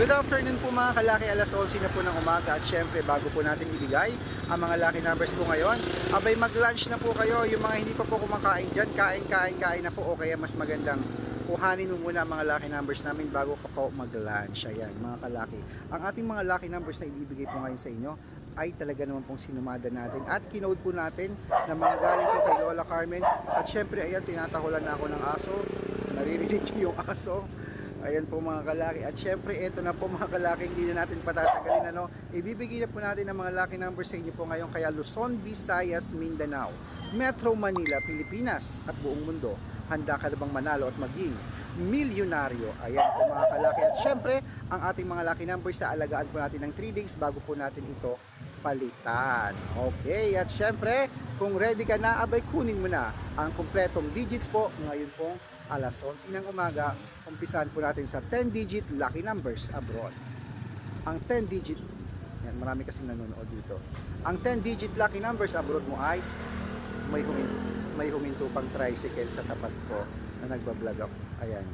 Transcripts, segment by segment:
Good afternoon po mga kalaki, alas 11 na po ng umaga at syempre bago po natin ibigay ang mga lucky numbers po ngayon, abay mag-lunch na po kayo, yung mga hindi pa po kumakain dyan, kain, kain, kain na po. O kaya mas magandang kuhanin mo muna ang mga lucky numbers namin bago ka po mag-lunch. Ayan, mga kalaki. Ang ating mga lucky numbers na ibibigay po ngayon sa inyo ay talaga naman pong sinumada natin at kinode po natin na mga galing po kay Lola Carmen. At syempre ayan tinatahulan na ako ng aso. Naririnig yung aso Ayan po mga kalaki. At syempre, ito na po mga kalaki, hindi na natin patatagalin. Ano? Ibibigay na po natin ang mga lucky numbers sa inyo po ngayon. Kaya Luzon, Visayas, Mindanao, Metro Manila, Pilipinas at buong mundo. Handa ka na bang manalo at maging milyonaryo? Ayan po mga kalaki. At syempre, ang ating mga lucky numbers sa alagaan po natin ng 3 days bago po natin ito palitan. Okay, at syempre, kung ready ka na, abay kunin mo na ang kumpletong digits po ngayon pong alas 11 ng umaga. Umpisahan po natin sa 10-digit lucky numbers abroad. Ang 10-digit, yan, marami kasing nanonood dito. Ang 10-digit lucky numbers abroad mo ay may huminto, may huminto pang tricycle sa tapat ko na nagbablog ako. Ayan,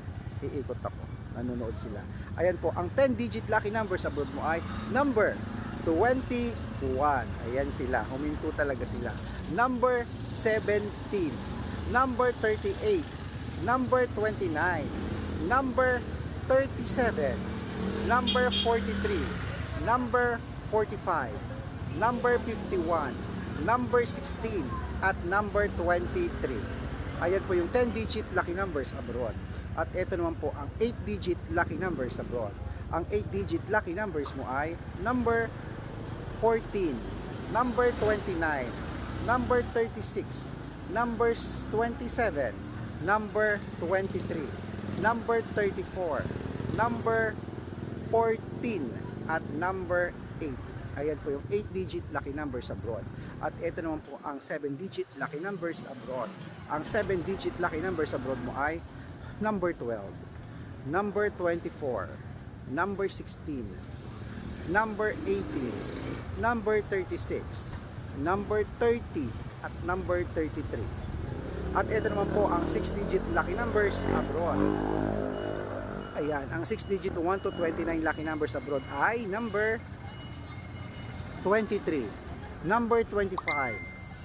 iikot ako. Nanonood sila. Ayan po, ang 10-digit lucky numbers abroad mo ay number 21. Ayan sila. Huminto talaga sila. Number 17. Number 38. Number 29. Number 37. Number 43. Number 45. Number 51. Number 16. At number 23. Ayan po yung 10-digit lucky numbers abroad. At ito naman po ang 8-digit lucky numbers abroad. Ang 8-digit lucky numbers mo ay number 14, number 29, number 36, numbers 27, number 23, number 34, number 14, at number 8. Ayan po yung 8-digit lucky numbers abroad. At ito naman po ang 7-digit lucky numbers abroad. Ang 7-digit lucky numbers abroad mo ay number 12, number 24, number 16, number 18, number 36, number 30, at number 33. At ito naman po ang 6-digit lucky numbers abroad. Ayan, ang 6-digit 1 to 29 lucky numbers abroad ay number 23, number 25,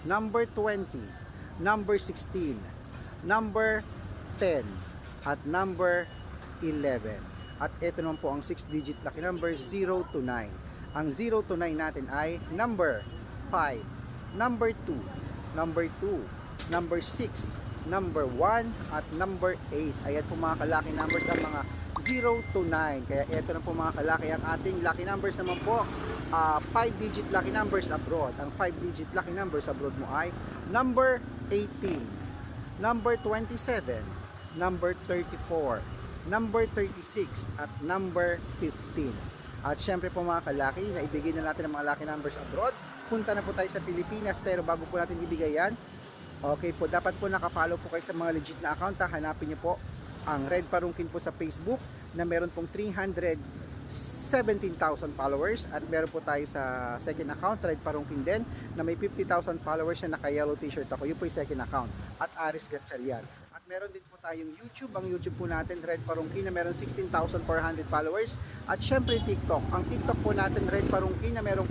number 20, number 16, number 10, at number 11. At ito naman po ang 6-digit lucky number 0 to 9. Ang 0 to 9 natin ay number 5, number 2, number 2, number 6, number 1, at number 8. Ayan po mga kalaki numbers ang mga 0 to 9. Kaya ito na po mga kalaki ang ating lucky numbers naman po. 5-digit lucky numbers abroad. Ang 5-digit lucky numbers abroad mo ay number 18, number 27, number 34, number 36, at number 15. At syempre po mga kalaki, naibigay na natin ang mga lucky numbers abroad. Punta na po tayo sa Pilipinas pero bago po natin ibigay yan, okay po, dapat po nakapollow po kayo sa mga legit na account. Ha? Hanapin niyo po ang Red Parungkin po sa Facebook na meron pong 317,000 followers at meron po tayo sa second account, Red Parungkin din, na may 50,000 followers na naka-yellow t-shirt ako. Yun po yung second account. At Aris Gatchalian. At meron din po tayong YouTube. Ang YouTube po natin, Red Parungkin, na meron 16,400 followers. At syempre TikTok. Ang TikTok po natin, Red Parungkin, na meron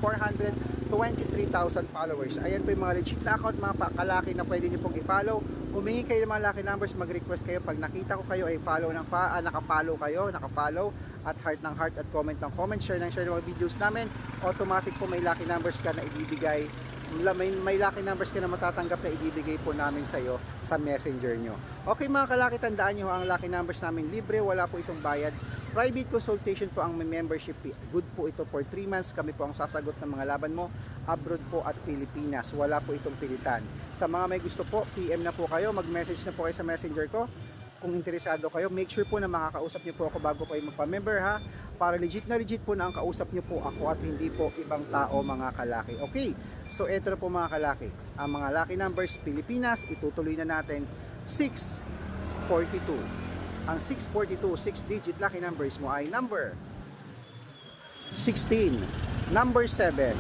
423,000 followers. Ayan po yung mga legit na account, mga kalaki na pwede nyo pong i-follow. Humingi kayo ng mga lucky numbers, mag-request kayo. Pag nakita ko kayo ay follow ng pa, ah, nakapollow kayo, nakapollow at heart ng heart at comment ng comment, share ng share ng mga videos namin. Automatic po may lucky numbers ka na ibibigay. May, may lucky numbers ka na matatanggap na ibibigay po namin sa iyo sa messenger nyo. Okay mga kalaki, tandaan nyo ang lucky numbers namin libre, wala po itong bayad. Private consultation po ang membership fee. Good po ito for 3 months. Kami po ang sasagot ng mga laban mo abroad po at Pilipinas. Wala po itong pilitan. Sa mga may gusto po, PM na po kayo. Mag-message na po kayo sa messenger ko. Kung interesado kayo, make sure po na makakausap niyo po ako bago kayo magpa-member ha. Para legit na legit po na ang kausap niyo po ako at hindi po ibang tao mga kalaki. Okay, so eto na po mga kalaki. Ang mga lucky numbers Pilipinas, itutuloy na natin 642. Ang 642, 6-digit lucky numbers mo ay number 16, number 7,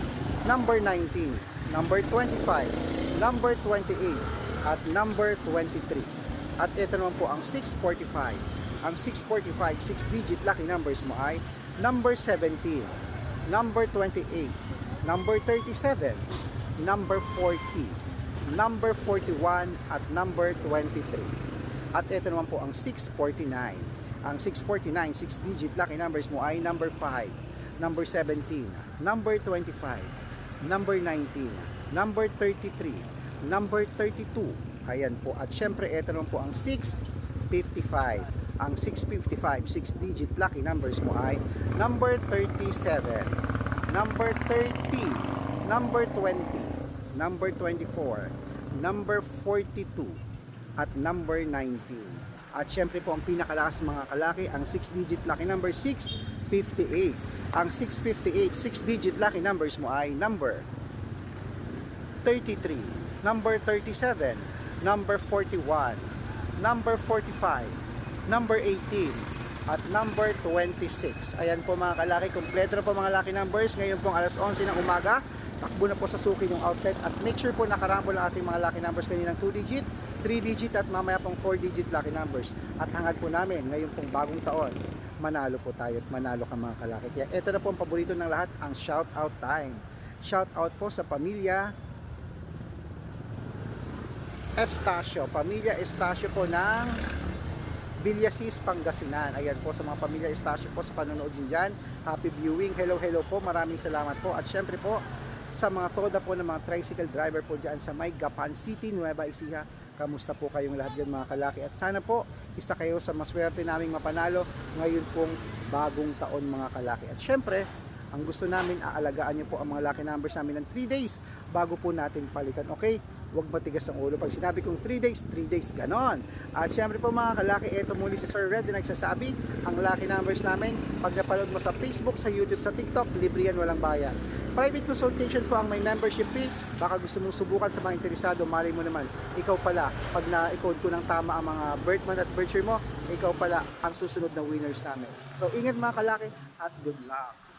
number 19, number 25, number 28, at number 23. At ito naman po ang 645. Ang 645, 6-digit lucky numbers mo ay number 17, number 28, number 37, number 40, number 41, at number 23. At ito naman po ang 649. Ang 649, 6 digit lucky numbers mo ay number 5, number 17, number 25, number 19, number 33, number 32. Ayan po. At syempre, ito naman po ang 655. Ang 655, 6 digit lucky numbers mo ay number 37, number 30, number 20, number 24, number 42, at number 19. At syempre po ang pinakalakas mga kalaki, ang 6 digit lucky number 658. Ang 658, 6 digit lucky numbers mo ay number 33, number 37, number 41, number 45, number 18, at number 26. Ayan po mga kalaki, kompleto na po mga lucky numbers. Ngayon pong alas 11 ng umaga, takbo na po sa suki yung outlet at make sure po nakarambol ang ating mga lucky numbers kaninang 2 digit, 3 digit at mamaya pong 4 digit lucky numbers. At hangad po namin ngayon pong bagong taon, manalo po tayo at manalo ka mga kalaki. Kaya ito na po ang paborito ng lahat, ang shout out time. Shout out po sa pamilya Estacio, pamilya Estacio po ng Villasis, Pangasinan. Ayan po sa mga pamilya Estacio po sa panonood din dyan. Happy viewing. Hello, hello po. Maraming salamat po. At syempre po, sa mga toda po ng mga tricycle driver po dyan sa May Gapan City, Nueva Ecija. Kamusta po kayong lahat dyan mga kalaki? At sana po, isa kayo sa maswerte naming mapanalo ngayon pong bagong taon mga kalaki. At syempre, ang gusto namin, aalagaan nyo po ang mga lucky numbers namin ng 3 days bago po natin palitan. Okay? Huwag matigas ang ulo. Pag sinabi kong 3 days, 3 days, ganon. At syempre po mga kalaki, ito muli si Sir Red na nagsasabi, ang lucky numbers namin, pag napanood mo sa Facebook, sa YouTube, sa TikTok, libre yan, walang bayan. Private consultation po ang may membership fee. Baka gusto mong subukan sa mga interesado, mali mo naman. Ikaw pala, pag na-code ko ng tama ang mga birth month at birth year mo, ikaw pala ang susunod na winners namin. So ingat mga kalaki at good luck.